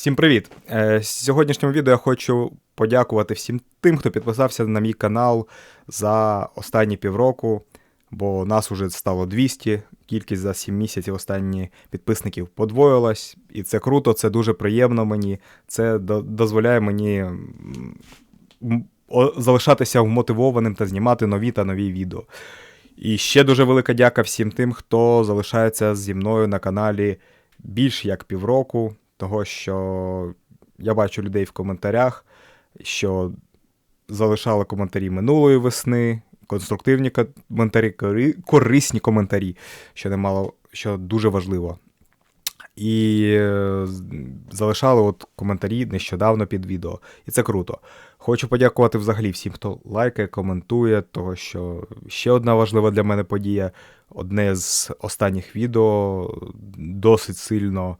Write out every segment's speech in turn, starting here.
Всім привіт! Е, В сьогоднішньому відео я хочу подякувати всім тим, хто підписався на мій канал за останні півроку, бо нас уже стало 200, кількість за 7 місяців останні підписників подвоїлась, і це круто, це дуже приємно мені. Це до- дозволяє мені залишатися вмотивованим та знімати нові та нові відео. І ще дуже велика дяка всім тим, хто залишається зі мною на каналі більш як півроку, того що я бачу людей в коментарях, що залишали коментарі минулої весни, конструктивні коментарі, корисні коментарі, що немало, що дуже важливо. І е, залишали от коментарі нещодавно під відео. І це круто. Хочу подякувати взагалі всім, хто лайкає, коментує, того що ще одна важлива для мене подія. Одне з останніх відео досить сильно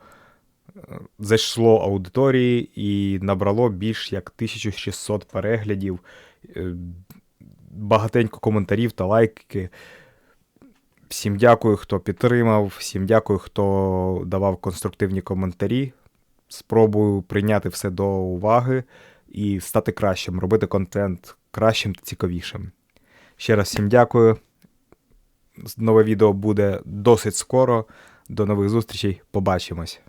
зайшло аудиторії і набрало більш як 1600 переглядів, е, багатенько коментарів та лайки. Всім дякую, хто підтримав, всім дякую, хто давав конструктивні коментарі. Спробую прийняти все до уваги і стати кращим, робити контент кращим та цікавішим. Ще раз всім дякую. Нове відео буде досить скоро. До нових зустрічей. Побачимось.